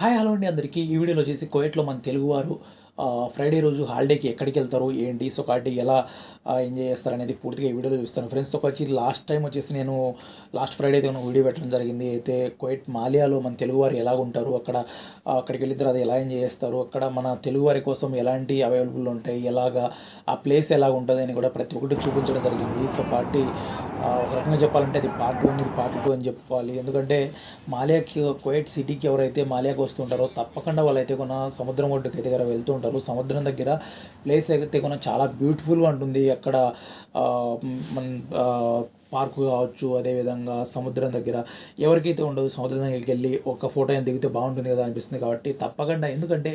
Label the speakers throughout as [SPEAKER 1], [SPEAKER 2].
[SPEAKER 1] Hi hello అండి అందరికీ. ఈ వీడియోలో వచ్చేసి కోయట్లో మన తెలుగువారు ఫ్రైడే రోజు హాలిడేకి ఎక్కడికి వెళ్తారు ఏంటి సో కాబట్టి ఎలా ఎంజాయ్ చేస్తారు అనేది పూర్తిగా ఈ వీడియోలో చూస్తాను ఫ్రెండ్స్ ఒక వచ్చి లాస్ట్ టైం వచ్చేసి నేను లాస్ట్ ఫ్రైడే అయితే వీడియో పెట్టడం జరిగింది. అయితే కోయట్ మాలియాలో మన తెలుగువారు ఎలా ఉంటారు అక్కడ అక్కడికి వెళ్ళిన తర్వాత ఎలా ఎంజాయ్ చేస్తారు అక్కడ మన తెలుగువారి కోసం ఎలాంటి అవైలబుల్ ఉంటాయి ఎలాగా ఆ ప్లేస్ ఎలా ఉంటుంది అని కూడా ప్రతి ఒక్కటి చూపించడం జరిగింది. సో కాబట్టి ఒక రకంగా చెప్పాలంటే అది పార్ట్ వన్ ఇది పార్ట్ టూ అని చెప్పాలి. ఎందుకంటే మాలియాకి కోయట్ సిటీకి ఎవరైతే మాలియాకి వస్తుంటారో తప్పకుండా వాళ్ళైతే కొన సముద్రం ఒడ్డుకి అయితే దగ్గర వెళ్తూ ఉంటారు సముద్రం దగ్గర ప్లేస్ అయితే కొన చాలా బ్యూటిఫుల్గా ఉంటుంది. అక్కడ పార్కు కావచ్చు అదేవిధంగా సముద్రం దగ్గర ఎవరికైతే ఉండదు సముద్రం దగ్గరికి వెళ్ళి ఒక ఫోటో అయినా దిగితే బాగుంటుంది కదా అనిపిస్తుంది కాబట్టి తప్పకుండా. ఎందుకంటే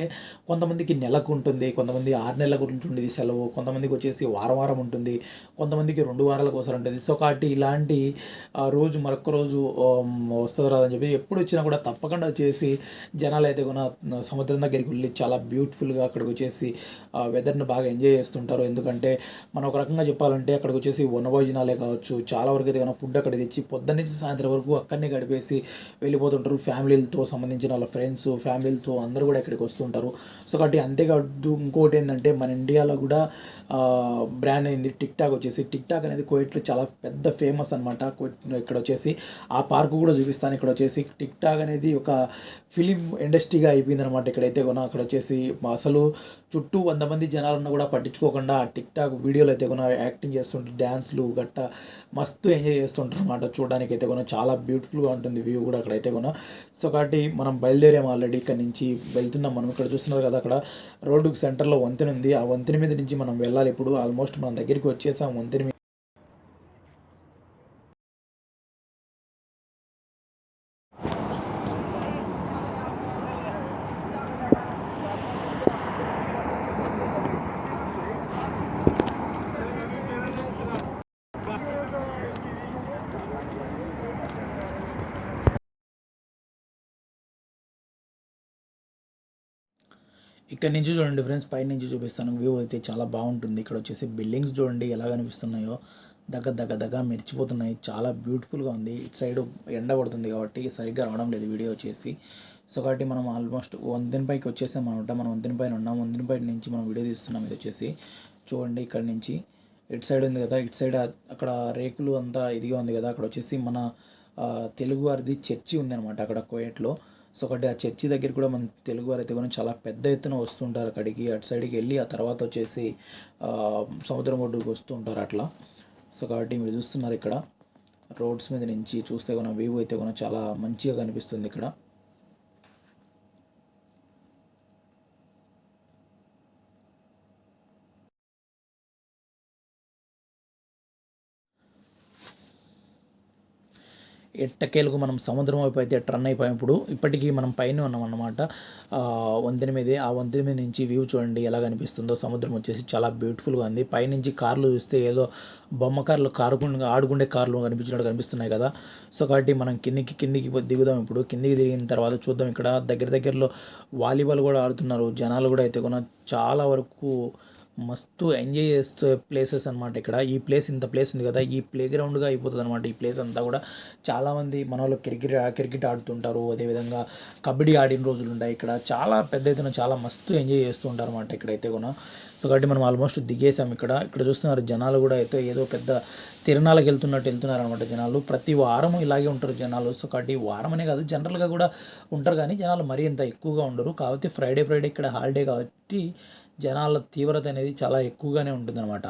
[SPEAKER 1] కొంతమందికి నెలకు ఉంటుంది కొంతమంది ఆరు నెలలకు ఉంటుంది సెలవు కొంతమందికి వచ్చేసి వారం వారం ఉంటుంది కొంతమందికి రెండు వారాలకు ఒకసారి ఉంటుంది. సో కాబట్టి ఇలాంటి రోజు మరొక రోజు వస్తుంది రాదని చెప్పి ఎప్పుడు వచ్చినా కూడా తప్పకుండా వచ్చేసి జనాలు అయితే కూడా సముద్రం దగ్గరికి వెళ్ళి చాలా బ్యూటిఫుల్గా అక్కడికి వచ్చేసి వెదర్ని బాగా ఎంజాయ్ చేస్తుంటారు. ఎందుకంటే మనం ఒక రకంగా చెప్పాలంటే అంటే అక్కడికి వచ్చేసి వనభోజనాలే కావచ్చు చాలా వరకు అయితే కనుక ఫుడ్ అక్కడ తెచ్చి పొద్దున్న నుంచి సాయంత్రం వరకు అక్కడనే గడిపేసి వెళ్ళిపోతుంటారు. ఫ్యామిలీలతో సంబంధించిన వాళ్ళ ఫ్రెండ్స్ ఫ్యామిలీలతో అందరూ కూడా ఇక్కడికి వస్తుంటారు. సో కాబట్టి అంతేకాదు ఇంకోటి ఏంటంటే మన ఇండియాలో కూడా బ్రాండ్ అయింది టిక్ టాక్ వచ్చేసి. టిక్ టాక్ అనేది కోయిట్లో చాలా పెద్ద ఫేమస్ అనమాట ఇక్కడ వచ్చేసి ఆ పార్క్ కూడా చూపిస్తాను. ఇక్కడ వచ్చేసి టిక్ టాక్ అనేది ఒక ఫిలిం ఇండస్ట్రీగా అయిపోయింది అనమాట ఇక్కడైతే కొన. అక్కడ వచ్చేసి అసలు చుట్టూ వంద మంది జనాలను కూడా పట్టించుకోకుండా ఆ టిక్ టాక్ వీడియోలు అయితే కొన యాక్టింగ్ చేస్తుంటారు డ్యాన్స్లు గట్ట మస్తు ఎంజాయ్ చేస్తుంటారు అనమాట చూడడానికి అయితే కొన చాలా బ్యూటిఫుల్గా ఉంటుంది వ్యూ కూడా అక్కడైతే కొన. సో కాబట్టి మనం బయలుదేరాము ఆల్రెడీ ఇక్కడ నుంచి వెళ్తున్నాం మనం. ఇక్కడ చూస్తున్నారు కదా అక్కడ రోడ్డుకు సెంటర్లో వంతెన ఉంది. ఆ వంతెన మీద నుంచి మనం వెళ్ళాలి. ఇప్పుడు ఆల్మోస్ట్ మన దగ్గరికి వచ్చేసాం. వంతెన ఇక్కడ నుంచి చూడండి ఫ్రెండ్స్ పై నుంచి చూపిస్తాను. వ్యూ అయితే చాలా బాగుంటుంది. ఇక్కడ వచ్చేసి బిల్డింగ్స్ చూడండి ఎలా కనిపిస్తున్నాయో. దగ్గర దగ్గర దగ్గర మెరిచిపోతున్నాయి. చాలా బ్యూటిఫుల్గా ఉంది. ఇటు సైడ్ ఎండ పడుతుంది కాబట్టి సరిగ్గా రావడం లేదు వీడియో వచ్చేసి. సో కాబట్టి మనం ఆల్మోస్ట్ వంతెన పైకి వచ్చేసాం అనమాట మనం వంతెన పైన ఉన్నాం. వంతెన పైన నుంచి మనం వీడియో తీస్తున్నాం ఇది వచ్చేసి. చూడండి ఇక్కడ నుంచి. ఇటు సైడ్ ఉంది కదా. ఇటు సైడ్ అక్కడ రేకులు అంతా ఇదిగా ఉంది కదా. అక్కడ వచ్చేసి మన తెలుగు వారిది చర్చి ఉందన్నమాట. అక్కడ కోయట్లో. సో ఒకటి ఆ చర్చి దగ్గర కూడా మన తెలుగు వారు అయితే కూడా చాలా పెద్ద ఎత్తున వస్తుంటారు అక్కడికి అటు సైడ్కి వెళ్ళి ఆ తర్వాత వచ్చేసి సముద్రం ఒడ్డుకు వస్తుంటారు అట్లా. సో కాబట్టి మీరు చూస్తున్నారు ఇక్కడ రోడ్స్ మీద నుంచి చూస్తే కూడా వ్యూ అయితే కూడా చాలా మంచిగా కనిపిస్తుంది ఇక్కడ. ఎట్టకేలకు మనం సముద్రం వైపు అయితే టర్న్ అయిపోయాం ఇప్పుడు ఇప్పటికీ మనం పైన ఉన్నాం అన్నమాట వంతెన మీదే ఆ వంతెన మీద నుంచి వ్యూ చూడండి ఎలా కనిపిస్తుందో. సముద్రం వచ్చేసి చాలా బ్యూటిఫుల్గా ఉంది. పైనుంచి కార్లు చూస్తే ఏదో బొమ్మ కార్లు కారుకుండా ఆడుకుండే కార్లు కనిపించినట్టు కనిపిస్తున్నాయి కదా. సో కాబట్టి మనం కిందికి కిందికి దిగుదాం ఇప్పుడు. కిందికి దిగిన తర్వాత చూద్దాం. ఇక్కడ దగ్గర దగ్గరలో వాలీబాల్ కూడా ఆడుతున్నారు జనాలు కూడా అయితే. కొన చాలా వరకు మస్తు ఎంజాయ్ చేస్తే ప్లేసెస్ అనమాట ఇక్కడ. ఈ ప్లేస్ ఇంత ప్లేస్ ఉంది కదా ఈ ప్లే గ్రౌండ్గా అయిపోతుంది అనమాట ఈ ప్లేస్ అంతా కూడా. చాలామంది మన వాళ్ళు క్రికెట్ క్రికెట్ ఆడుతుంటారు. అదేవిధంగా కబడ్డీ ఆడిన రోజులు ఉంటాయి ఇక్కడ. చాలా పెద్ద ఎత్తున చాలా మస్తు ఎంజాయ్ చేస్తూ ఉంటారు అనమాట ఇక్కడైతే కూడా. సో కాబట్టి మనం ఆల్మోస్ట్ దిగేసాం ఇక్కడ. ఇక్కడ చూస్తున్నారు జనాలు కూడా అయితే ఏదో పెద్ద తిరణాలకు వెళ్తున్నట్టు వెళ్తున్నారు అనమాట జనాలు. ప్రతి వారం ఇలాగే ఉంటారు జనాలు. సో కాబట్టి వారం అనే కాదు జనరల్గా కూడా ఉంటారు కానీ జనాలు మరీ ఇంత ఎక్కువగా ఉండరు. కాబట్టి ఫ్రైడే ఫ్రైడే ఇక్కడ హాలిడే కాబట్టి జనాల తీవ్రత అనేది చాలా ఎక్కువగానే ఉంటుందన్నమాట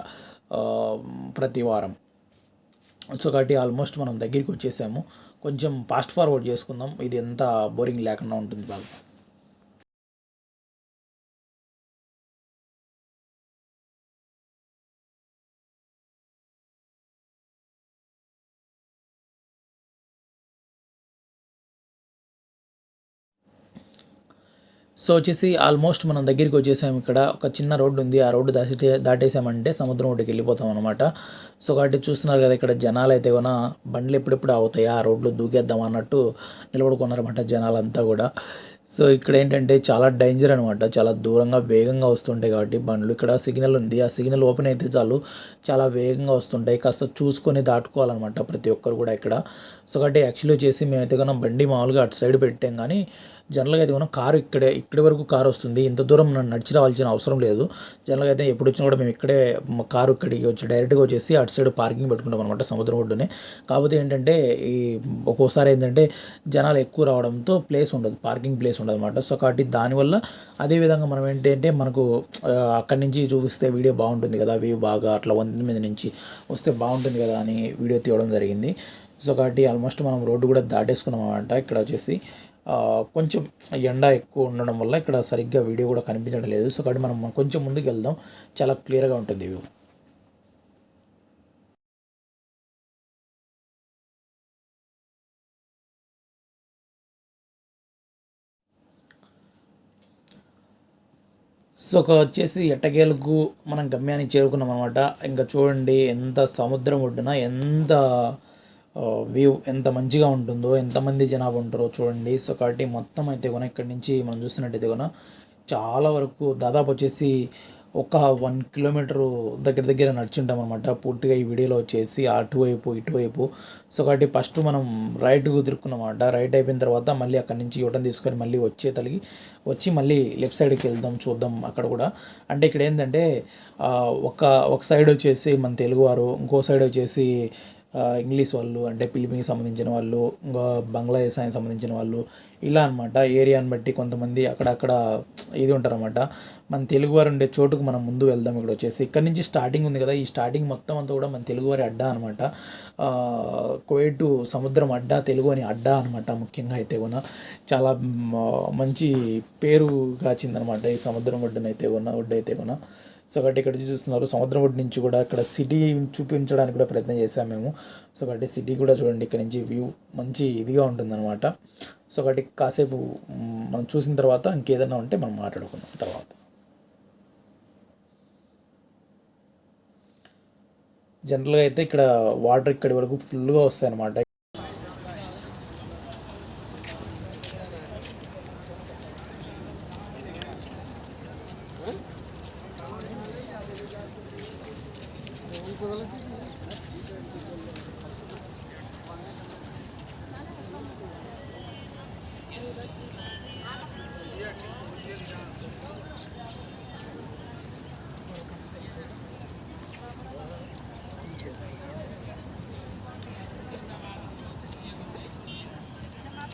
[SPEAKER 1] ప్రతి వారం. సో కాబట్టి ఆల్మోస్ట్ మనం దగ్గరికి వచ్చేసాము. కొంచెం ఫాస్ట్ ఫార్వర్డ్ చేసుకుందాం. ఇది ఎంత బోరింగ్ లేకుండా ఉంటుంది బాగా సో వచ్చేసి ఆల్మోస్ట్ మనం దగ్గరికి వచ్చేసాము ఇక్కడ. ఒక చిన్న రోడ్డు ఉంది. ఆ రోడ్డు దాటి దాటేసామంటే సముద్రం ఒడ్డుకి వెళ్ళిపోతాం అనమాట సో కాబట్టి చూస్తున్నారు కదా ఇక్కడ జనాలు అయితే కూడా బండ్లు ఎప్పుడెప్పుడు అవుతాయి ఆ రోడ్లో దూకేద్దాం అన్నట్టు నిలబడుకున్నారన్నమాట జనాలంతా కూడా. సో ఇక్కడ ఏంటంటే చాలా డేంజర్ అనమాట చాలా దూరంగా వేగంగా వస్తుంటాయి కాబట్టి బండ్లు. ఇక్కడ సిగ్నల్ ఉంది. ఆ సిగ్నల్ ఓపెన్ అయితే చాలు. చాలా వేగంగా వస్తుంటాయి. కాస్త చూసుకొని దాటుకోవాలన్నమాట ప్రతి ఒక్కరు కూడా ఇక్కడ. సో కాబట్టి యాక్చువల్లీ వచ్చేసి మేమైతే కన్నా బండి మామూలుగా అటు సైడ్ పెట్టాం కానీ జనరల్గా అయితే మనం కారు ఇక్కడే ఇక్కడి వరకు కారు వస్తుంది. ఇంత దూరం నడిచి రావాల్సిన అవసరం లేదు. జనరల్గా అయితే ఎప్పుడు వచ్చినా కూడా మేము ఇక్కడే కారు ఇక్కడికి వచ్చి డైరెక్ట్గా వచ్చేసి అటు సైడ్ పార్కింగ్ పెట్టుకుంటాం అనమాట సముద్రం ఒడ్డునే. కాకపోతే ఏంటంటే ఈ ఒక్కోసారి ఏంటంటే జనాలు ఎక్కువ రావడంతో ప్లేస్ ఉండదు. పార్కింగ్ ప్లేస్ ఉండదు అనమాట సో కాబట్టి దానివల్ల అదేవిధంగా మనం ఏంటంటే మనకు అక్కడి నుంచి చూపిస్తే వీడియో బాగుంటుంది కదా వ్యూ బాగా అట్లా వంద మీద నుంచి వస్తే బాగుంటుంది కదా అని వీడియో తీయడం జరిగింది. సో కాబట్టి ఆల్మోస్ట్ మనం రోడ్డు కూడా దాటేసుకున్నాం అనమాట ఇక్కడ వచ్చేసి. కొంచెం ఎండ ఎక్కువ ఉండడం వల్ల ఇక్కడ సరిగ్గా వీడియో కూడా కనిపించడం లేదు. సో కాబట్టి మనం కొంచెం ముందుకు వెళ్దాం చాలా క్లియర్గా ఉంటుంది వ్యూ. సో ఒక వచ్చేసి ఎట్టకేలకు మనం గమ్యానికి చేరుకున్నాం అనమాట ఇంకా చూడండి ఎంత సముద్రం ఒడ్డున ఎంత వ్యూ ఎంత మంచిగా ఉంటుందో ఎంతమంది జనాభా ఉంటారో చూడండి. సో కాబట్టి మొత్తం అయితే కూడా ఇక్కడి నుంచి మనం చూసినట్టయితే కూడా చాలా వరకు దాదాపు వచ్చేసి ఒక వన్ కిలోమీటర్ దగ్గర దగ్గర నడుచుంటాం అనమాట పూర్తిగా ఈ వీడియోలో వచ్చేసి అటువైపు ఇటువైపు. సో కాబట్టి ఫస్ట్ మనం రైట్కు తిరుక్కున్నమాట రైట్ అయిపోయిన తర్వాత మళ్ళీ అక్కడి నుంచి యూటర్న్ తీసుకొని మళ్ళీ వచ్చే తలిగి వచ్చి మళ్ళీ లెఫ్ట్ సైడ్కి వెళ్దాం చూద్దాం అక్కడ కూడా. అంటే ఇక్కడ ఏంటంటే ఒక ఒక సైడ్ వచ్చేసి మన తెలుగువారు ఇంకో సైడ్ వచ్చేసి ఇంగ్లీష్ వాళ్ళు అంటే ఫిలిపీన్కి సంబంధించిన వాళ్ళు ఇంకా బంగ్లాదేశానికి సంబంధించిన వాళ్ళు ఇలా అనమాట ఏరియాని బట్టి కొంతమంది అక్కడక్కడ ఇది ఉంటారన్నమాట. మన తెలుగువారు ఉండే చోటుకు మనం ముందు వెళ్దాం ఇక్కడ వచ్చేసి. ఇక్కడ నుంచి స్టార్టింగ్ ఉంది కదా ఈ స్టార్టింగ్ మొత్తం అంతా కూడా మన తెలుగువారి అడ్డా అనమాట కోయేటు సముద్రం అడ్డా తెలుగు అని అడ్డా అనమాట ముఖ్యంగా అయితే కూడా. చాలా మంచి పేరు కాచిందనమాట ఈ సముద్రం ఒడ్డున అయితే కూడా ఒడ్డు అయితే కూడా. సో కాబట్టి ఇక్కడ చూస్తున్నారు. సముద్రం ఒడ్డు నుంచి కూడా ఇక్కడ సిటీ చూపించడానికి కూడా ప్రయత్నం చేశాము మేము. సో కాబట్టి సిటీ కూడా చూడండి ఇక్కడ నుంచి వ్యూ మంచి ఇదిగా ఉంటుందన్నమాట. సో కాబట్టి కాసేపు మనం చూసిన తర్వాత ఇంకేదైనా ఉంటే మనం మాట్లాడుకుందాం తర్వాత. జనరల్గా అయితే ఇక్కడ వాటర్ ఇక్కడి వరకు ఫుల్గా వస్తాయి అన్నమాట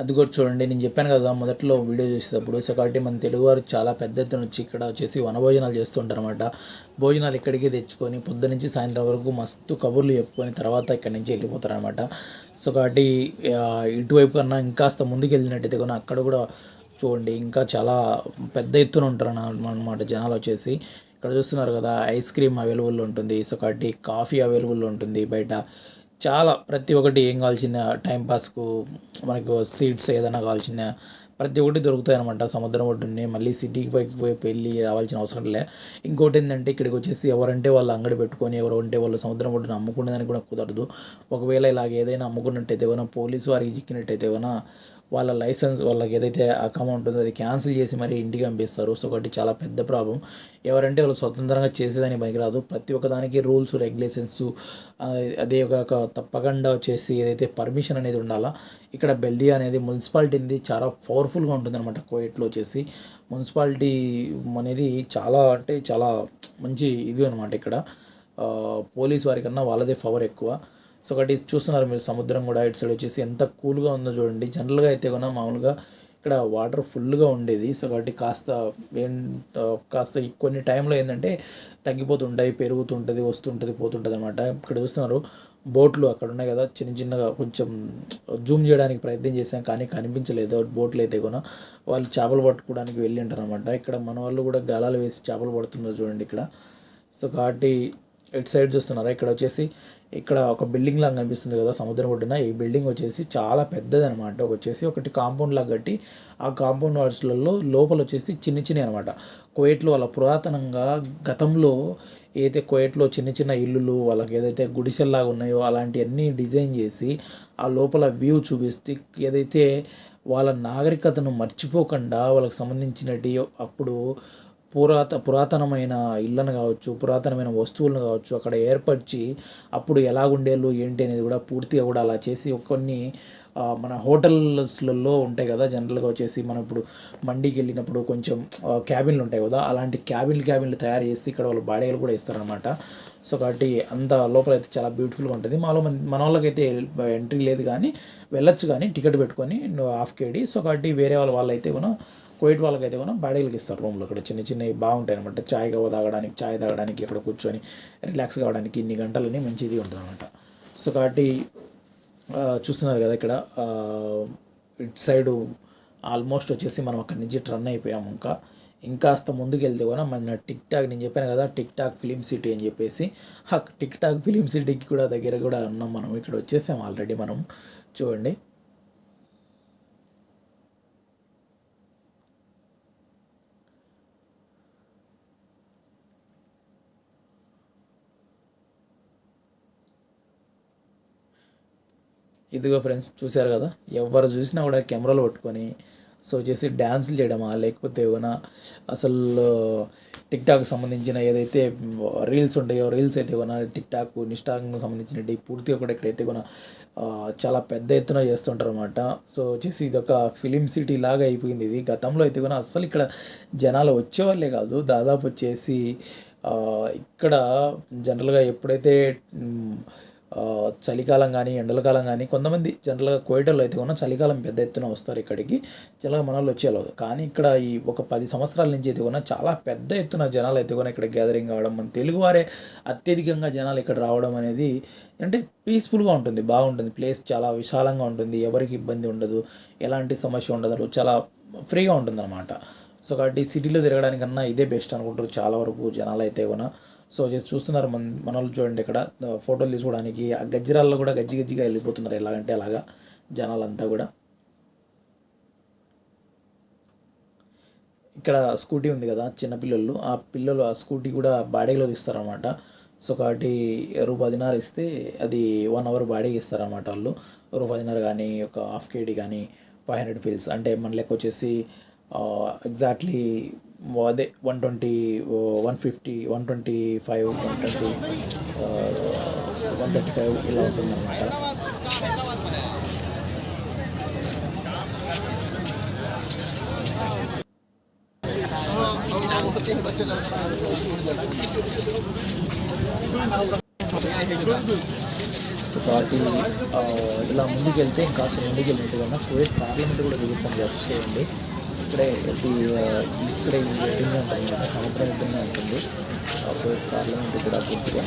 [SPEAKER 1] అది కూడా చూడండి. నేను చెప్పాను కదా మొదట్లో వీడియో చేసేటప్పుడు సో కాబట్టి మన తెలుగువారు చాలా పెద్ద ఎత్తున వచ్చి ఇక్కడ వచ్చేసి వనభోజనాలు చేస్తుంటారు అనమాట భోజనాలు ఇక్కడికి తెచ్చుకొని పొద్దు నుంచి సాయంత్రం వరకు మస్తు కబుర్లు చెప్పుకొని తర్వాత ఇక్కడి నుంచి వెళ్ళిపోతారు అనమాట సో కాబట్టి ఇటువైపు కన్నా ఇంకాస్త ముందుకు వెళ్ళినట్టయితే కూడా అక్కడ కూడా చూడండి ఇంకా చాలా పెద్ద ఎత్తున ఉంటారు అనమాట జనాలు వచ్చేసి. ఇక్కడ చూస్తున్నారు కదా ఐస్ క్రీమ్ అవైలబుల్ ఉంటుంది. సో కాబట్టి కాఫీ అవైలబుల్ ఉంటుంది బయట. చాలా ప్రతి ఒక్కటి ఏం కావాల్సిన టైంపాస్కు మనకు సీట్స్ ఏదైనా కావాల్సిన ప్రతి ఒక్కటి దొరుకుతాయి అనమాట సముద్రం ఒడ్డునే మళ్ళీ సిటీకి పైకి పోయి పెళ్ళి రావాల్సిన అవసరం లే. ఇంకోటి ఏంటంటే ఇక్కడికి వచ్చేసి ఎవరంటే వాళ్ళు అంగడి పెట్టుకొని ఎవరు ఉంటే వాళ్ళు సముద్రం ఒడ్డున అమ్ముకునేదానికి కూడా కుదరదు. ఒకవేళ ఇలాగ ఏదైనా అమ్ముకున్నట్టయితే ఏమైనా పోలీసు వారికి చిక్కినట్టయితే ఏమైనా వాళ్ళ లైసెన్స్ వాళ్ళకి ఏదైతే అకౌంట్ ఉంటుందో అది క్యాన్సిల్ చేసి మరీ ఇంటికి పంపిస్తారు. సో ఒకటి చాలా పెద్ద ప్రాబ్లం ఎవరంటే వాళ్ళు స్వతంత్రంగా చేసేదానికి పనికిరాదు. ప్రతి ఒక్క దానికి రూల్స్ రెగ్యులేషన్స్ అదే ఒక తప్పకుండా వచ్చేసి ఏదైతే పర్మిషన్ అనేది ఉండాలా ఇక్కడ బెల్దీ అనేది మున్సిపాలిటీ అనేది చాలా పవర్ఫుల్గా ఉంటుంది అనమాట కోయట్లో వచ్చేసి. మున్సిపాలిటీ అనేది చాలా అంటే చాలా మంచి ఇది అనమాట ఇక్కడ. పోలీస్ వారికన్నా వాళ్ళదే పవర్ ఎక్కువ. సో ఒకటి చూస్తున్నారు మీరు సముద్రం కూడా ఇటు సైడ్ వచ్చేసి ఎంత కూల్గా ఉందో చూడండి. జనరల్గా అయితే కూడా మామూలుగా ఇక్కడ వాటర్ ఫుల్గా ఉండేది. సో కాబట్టి కాస్త ఏం కాస్త కొన్ని టైంలో ఏంటంటే తగ్గిపోతుంటాయి పెరుగుతుంటుంది వస్తుంటుంది పోతుంటుంది అనమాట ఇక్కడ చూస్తున్నారు బోట్లు అక్కడ ఉన్నాయి కదా. చిన్న చిన్నగా కొంచెం జూమ్ చేయడానికి ప్రయత్నం చేశాం కానీ కనిపించలేదు. బోట్లు అయితే కూడా వాళ్ళు చేపలు పట్టుకోవడానికి వెళ్ళి ఉంటారు అనమాట ఇక్కడ మన వాళ్ళు కూడా గాలాలు వేసి చేపలు పడుతున్నారు చూడండి ఇక్కడ. సో కాబట్టి ఇటు సైడ్ చూస్తున్నారా? ఇక్కడ వచ్చేసి ఇక్కడ ఒక బిల్డింగ్ లాగా కనిపిస్తుంది కదా సముద్రం ఒడ్డున. ఈ బిల్డింగ్ వచ్చేసి చాలా పెద్దది అనమాట వచ్చేసి ఒకటి కాంపౌండ్ లాగా కట్టి ఆ కాంపౌండ్ వాల్స్లలో లోపల వచ్చేసి చిన్న చిన్న అనమాట. కోయట్లో వాళ్ళ పురాతనంగా గతంలో ఏదైతే కోయట్లో చిన్న చిన్న ఇల్లులు వాళ్ళకి ఏదైతే గుడిసెల్లాగా ఉన్నాయో అలాంటివన్నీ డిజైన్ చేసి ఆ లోపల వ్యూ చూపిస్తే ఏదైతే వాళ్ళ నాగరికతను మర్చిపోకుండా వాళ్ళకి సంబంధించినటి అప్పుడు పురాత పురాతనమైన ఇళ్ళను కావచ్చు పురాతనమైన వస్తువులను కావచ్చు అక్కడ ఏర్పరిచి అప్పుడు ఎలాగుండేళ్ళు ఏంటి అనేది కూడా పూర్తిగా కూడా అలా చేసి కొన్ని మన హోటల్స్లలో ఉంటాయి కదా జనరల్గా వచ్చేసి మనం ఇప్పుడు మండికి వెళ్ళినప్పుడు కొంచెం క్యాబిన్లు ఉంటాయి కదా అలాంటి క్యాబిన్ క్యాబిన్లు తయారు చేసి ఇక్కడ వాళ్ళు బాడీలు కూడా ఇస్తారనమాట సో కాబట్టి అంత లోపల అయితే చాలా బ్యూటిఫుల్గా ఉంటుంది. మాలో మన మన వాళ్ళకైతే ఎంట్రీ లేదు కానీ వెళ్ళొచ్చు కానీ టికెట్ పెట్టుకొని హాఫ్ కేడీ సో కాబట్టి వేరే వాళ్ళ వాళ్ళైతే కూడా కోయిట్ వాళ్ళకైతే కూడా బాడీలకి ఇస్తారు రూమ్లో. ఇక్కడ చిన్న చిన్నవి బాగుంటాయి అనమాట చాయ్ గవ తాగడానికి చాయ్ తాగడానికి ఇక్కడ కూర్చొని రిలాక్స్ కావడానికి ఇన్ని గంటలని మంచిది ఉంటుంది అనమాట సో కాబట్టి చూస్తున్నారు కదా ఇక్కడ ఇట్ ఇటు సైడు ఆల్మోస్ట్ వచ్చేసి మనం అక్కడి నుంచి రన్ అయిపోయాము ఇంకా. ఇంకాస్త ముందుకు వెళ్తే కూడా మన టిక్ టాక్ నేను చెప్పాను కదా టిక్ టాక్ ఫిలిం సిటీ అని చెప్పేసి టిక్ టాక్ ఫిలిం సిటీకి కూడా దగ్గర కూడా ఉన్నాం మనం. ఇక్కడ వచ్చేసాం ఆల్రెడీ మనం. చూడండి. ఇదిగో ఫ్రెండ్స్ చూశారు కదా? ఎవరు చూసినా కూడా కెమెరాలు పట్టుకొని సో చేసి డ్యాన్సులు చేయడమా? లేకపోతే ఏమైనా అసలు టిక్ టాక్ సంబంధించిన ఏదైతే రీల్స్ ఉంటాయో రీల్స్ అయితే కూడా టిక్ టాక్ ఇన్స్టాగ్రామ్ సంబంధించిన పూర్తిగా కూడా ఇక్కడైతే కూడా చాలా పెద్ద ఎత్తున చేస్తుంటారు అనమాట సో వచ్చేసి ఇది ఒక ఫిలిం సిటీ లాగా అయిపోయింది ఇది. గతంలో అయితే కూడా అస్సలు ఇక్కడ జనాలు వచ్చేవాళ్ళే కాదు. దాదాపు వచ్చేసి ఇక్కడ జనరల్గా ఎప్పుడైతే చలికాలం కానీ ఎండలకాలం కానీ కొంతమంది జనరల్గా కోయటల్లో అయితే కూడా చలికాలం పెద్ద ఎత్తున వస్తారు ఇక్కడికి. జనరల్గా మన వాళ్ళు వచ్చేవాళ్ళు కానీ ఇక్కడ ఈ ఒక పది సంవత్సరాల నుంచి అయితే కూడా చాలా పెద్ద ఎత్తున జనాలు అయితే కూడా ఇక్కడ గ్యాదరింగ్ కావడం మన తెలుగువారే అత్యధికంగా జనాలు ఇక్కడ రావడం అనేది అంటే పీస్ఫుల్గా ఉంటుంది బాగుంటుంది. ప్లేస్ చాలా విశాలంగా ఉంటుంది. ఎవరికి ఇబ్బంది ఉండదు. ఎలాంటి సమస్య ఉండదు. చాలా ఫ్రీగా ఉంటుంది అనమాట సో కాబట్టి సిటీలో తిరగడానికన్నా ఇదే బెస్ట్ అనుకుంటారు చాలా వరకు జనాలు అయితే కూడా సో చూస్తున్నారు మన మన వాళ్ళు చూడండి ఇక్కడ. ఫోటోలు తీసుకోవడానికి ఆ గజ్జిరాల్లో కూడా గజ్జి గజ్జిగా వెళ్ళిపోతున్నారు ఎలాగంటే అలాగా జనాలంతా కూడా. ఇక్కడ స్కూటీ ఉంది కదా చిన్న పిల్లలు. ఆ పిల్లలు ఆ స్కూటీ కూడా బాడీలో ఇస్తారనమాట సో కాబట్టి రూపాయి పదినారు ఇస్తే అది వన్ అవర్ బాడీకి ఇస్తారనమాట వాళ్ళు. రూపాయి పదినారు కానీ ఒక హాఫ్ కేడీ కానీ ఫైవ్ హండ్రెడ్ ఫీల్స్ అంటే మన లెక్క వచ్చేసి ఎగ్జాక్ట్లీ అదే one twenty one fifty one twenty five one twenty one thirty five ఇలా ఉంటుందన్నమాట. సో కాబట్టి ఇలా ముందుకెళ్తే ఇంకా ఇంకాస్త ముందుకు వెళ్ళినట్టు కువైట్ పార్లమెంట్ కూడా చూపిస్తాను చెప్పి ఇక్కడే ఇక్కడే ఈ ఉంటుంది సముద్రం ఉంటుంది ఆ పార్లమెంట్ కూడా పూర్తిగా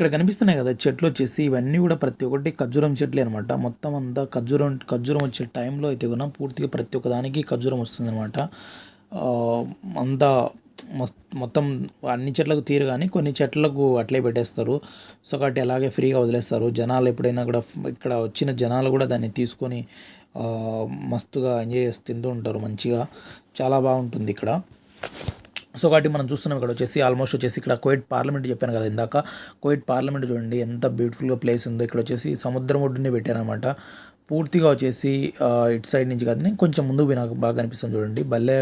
[SPEAKER 1] ఇక్కడ కనిపిస్తున్నాయి కదా చెట్లు వచ్చేసి ఇవన్నీ కూడా ప్రతి ఒక్కటి ఖర్జూరం చెట్లే అనమాట మొత్తం అంతా ఖర్జూరం ఖర్జూరం వచ్చే టైంలో అయితే కూడా పూర్తిగా ప్రతి ఒక్క దానికి ఖర్జూరం వస్తుంది అనమాట అంతా మొత్తం అన్ని చెట్లకు తీరు కానీ కొన్ని చెట్లకు అట్లే పెట్టేస్తారు. సో కాబట్టి అలాగే ఫ్రీగా వదిలేస్తారు. జనాలు ఎప్పుడైనా కూడా ఇక్కడ వచ్చిన జనాలు కూడా దాన్ని తీసుకొని మస్తుగా ఎంజాయ్ చేసి తింటూ ఉంటారు మంచిగా. చాలా బాగుంటుంది ఇక్కడ. సో కాబట్టి మనం చూస్తున్నాం ఇక్కడ వచ్చేసి ఆల్మోస్ట్ వచ్చేసి ఇక్కడ కోయిట్ పార్లమెంట్ చెప్పాను కదా ఇందాక. కోయిట్ పార్లమెంట్ చూడండి ఎంత బ్యూటిఫుల్గా ప్లేస్ ఉందో. ఇక్కడ వచ్చేసి సముద్రం ఒడ్డునే పెట్టారనమాట పూర్తిగా వచ్చేసి ఇటు సైడ్ నుంచి కాదు కొంచెం ముందుకు నాకు బాగా కనిపిస్తుంది చూడండి. భలే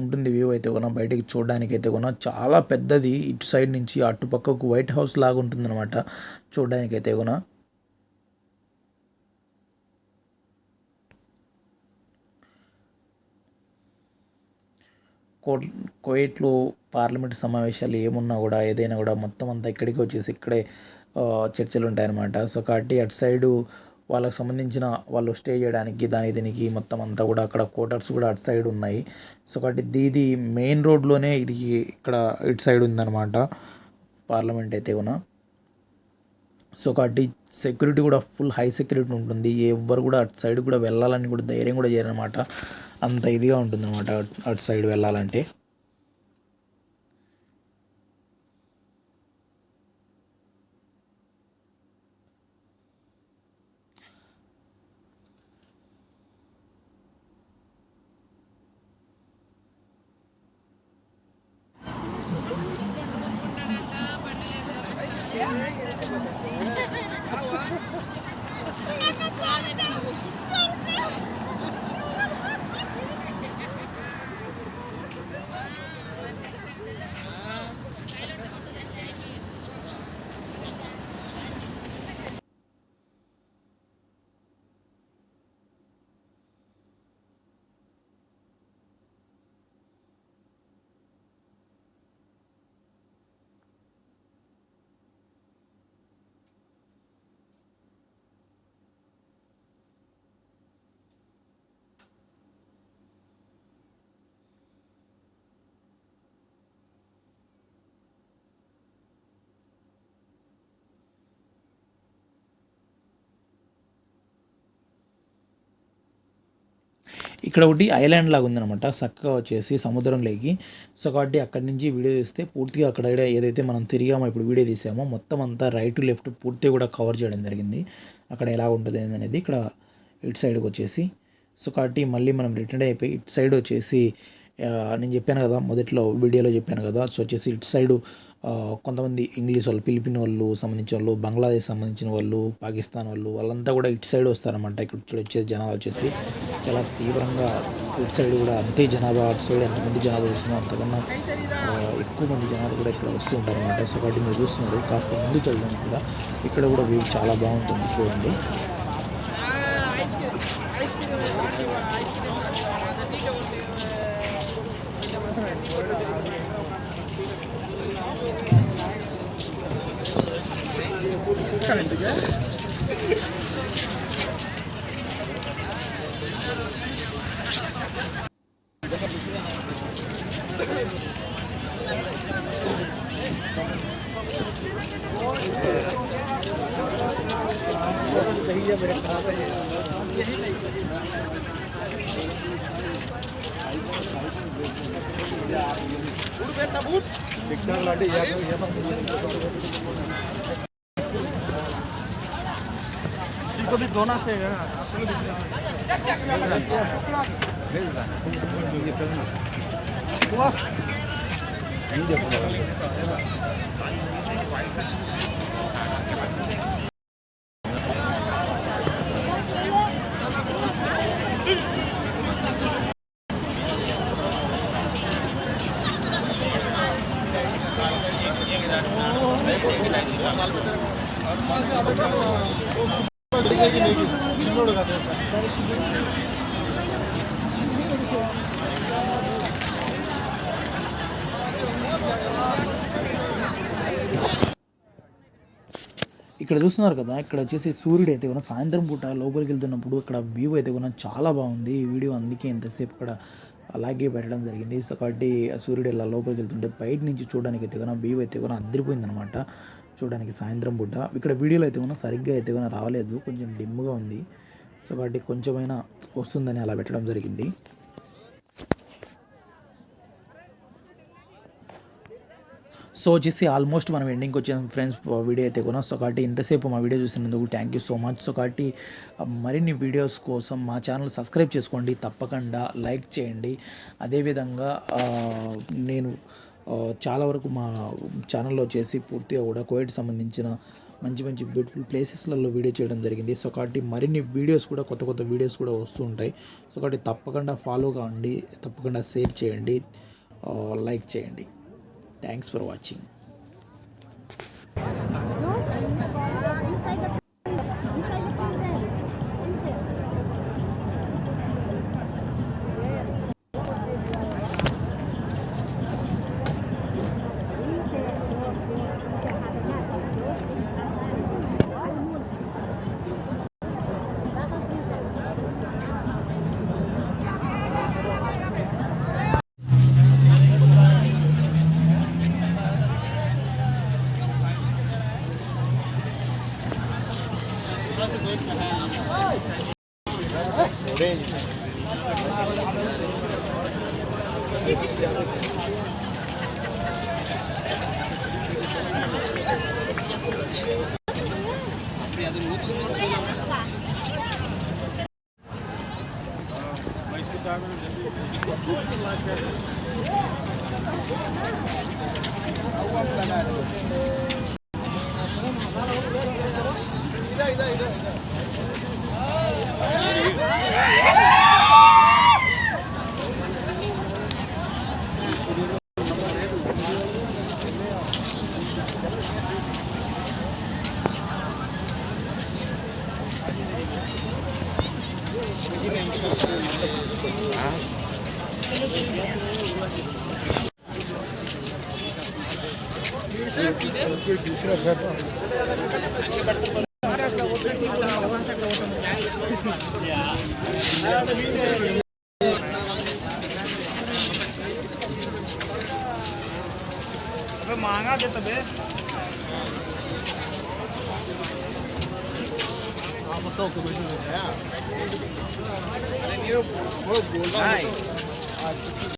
[SPEAKER 1] ఉంటుంది వ్యూ అయితే కూడా బయటికి చూడడానికి అయితే కూడా చాలా పెద్దది ఇటు సైడ్ నుంచి అటుపక్కకు వైట్ హౌస్ లాగా ఉంటుంది అనమాట చూడడానికి అయితే కూడా కోట్ కోయిట్లో పార్లమెంట్ సమావేశాలు ఏమున్నా కూడా ఏదైనా కూడా మొత్తం అంతా ఇక్కడికి వచ్చేసి ఇక్కడే చర్చలు ఉంటాయన్నమాట సో కాబట్టి అటు సైడు వాళ్ళకి సంబంధించిన వాళ్ళు స్టే చేయడానికి దాని దీనికి మొత్తం అంతా కూడా అక్కడ క్వార్టర్స్ కూడా అటు సైడ్ ఉన్నాయి. సో కాబట్టి ఇది- ఇది మెయిన్ రోడ్లోనే ఇది ఇక్కడ ఇటు సైడ్ ఉందన్నమాట. పార్లమెంట్ అయితే కూడా. సో కాబట్టి సెక్యూరిటీ కూడా ఫుల్ హై సెక్యూరిటీ ఉంటుంది. ఎవరు కూడా అటు సైడ్ కూడా వెళ్ళాలని కూడా ధైర్యం కూడా చేయరనమాట అంత ఇదిగా ఉంటుందన్నమాట అటు సైడ్ వెళ్ళాలంటే. ఇక్కడ ఒకటి ఐలాండ్ లాగా ఉందనమాట చక్కగా వచ్చేసి సముద్రంలోకి సో కాబట్టి అక్కడి నుంచి వీడియో తీస్తే పూర్తిగా అక్కడ ఏదైతే మనం తిరిగామో ఇప్పుడు వీడియో తీసామో మొత్తం అంతా రైట్ లెఫ్ట్ పూర్తిగా కూడా కవర్ చేయడం జరిగింది. అక్కడ ఎలా ఉంటుంది అనేది ఇక్కడ ఇటు సైడ్కి వచ్చేసి. సో కాబట్టి మళ్ళీ మనం రిటర్న్ అయిపోయి ఇటు సైడ్ వచ్చేసి నేను చెప్పాను కదా మొదట్లో వీడియోలో చెప్పాను కదా. సో వచ్చేసి ఇటు సైడు కొంతమంది ఇంగ్లీష్ వాళ్ళు ఫిలిపిన్ వాళ్ళు సంబంధించిన వాళ్ళు బంగ్లాదేశ్ సంబంధించిన వాళ్ళు పాకిస్తాన్ వాళ్ళు వాళ్ళంతా కూడా ఇటు సైడ్ వస్తారన్నమాట. ఇక్కడ వచ్చే జనాలు వచ్చేసి. చాలా తీవ్రంగా ఇటు సైడ్ కూడా అంతే జనాభా అటు సైడ్ ఎంతమంది జనాభా వస్తుందో అంతకన్నా ఎక్కువ మంది జనాలు కూడా ఇక్కడ వస్తూ ఉంటారు అన్నమాట సో కాబట్టి మీరు చూస్తున్నారు. కాస్త ముందుకు వెళ్దాం కూడా. ఇక్కడ కూడా వ్యూ చాలా బాగుంటుంది చూడండి. कभी दोना से है ఇక్కడ చూస్తున్నారు కదా ఇక్కడ వచ్చేసి సూర్యుడు అయితే కూడా సాయంత్రం పూట లోపలికి వెళ్తున్నప్పుడు ఇక్కడ వ్యూ అయితే కూడా చాలా బాగుంది. ఈ వీడియో అందుకే ఎంతసేపు ఇక్కడ అలాగే పెట్టడం జరిగింది. సో కాబట్టి సూర్యుడు ఇలా లోపలికి వెళ్తుంటే బయట నుంచి చూడడానికి అయితే కూడా వ్యూ అయితే కూడా అదిరిపోయింది అనమాట చూడడానికి సాయంత్రం పూట. ఇక్కడ వీడియోలో అయితే కూడా సరిగ్గా అయితే కూడా రావలేదు కొంచెం డిమ్గా ఉంది. సో కాబట్టి కొంచెమైనా వస్తుందని అలా పెట్టడం జరిగింది. సో వచ్చేసి ఆల్మోస్ట్ మనం ఎండింగ్కి వచ్చాం ఫ్రెండ్స్ వీడియో అయితే కొన సో కాబట్టి ఇంతసేపు మా వీడియో చూసినందుకు thank you so much so కాబట్టి మరిన్ని వీడియోస్ కోసం మా ఛానల్ సబ్స్క్రైబ్ చేసుకోండి. తప్పకుండా లైక్ చేయండి. అదేవిధంగా నేను చాలా వరకు మా ఛానల్లో చేసి పూర్తిగా కూడా కోవిడ్ సంబంధించిన మంచి మంచి బ్యూటిఫుల్ ప్లేసెస్లలో వీడియో చేయడం జరిగింది. సో కాబట్టి మరిన్ని వీడియోస్ కూడా కొత్త కొత్త వీడియోస్ కూడా వస్తూ ఉంటాయి. సో కాబట్టి తప్పకుండా ఫాలో కావండి. తప్పకుండా షేర్ చేయండి. లైక్ చేయండి. థ్యాంక్స్ ఫర్ వాచింగ్
[SPEAKER 2] అది दूसरा महँगा दे तबे। आप बताओ
[SPEAKER 3] कब अरे ये वो बोल रहा है।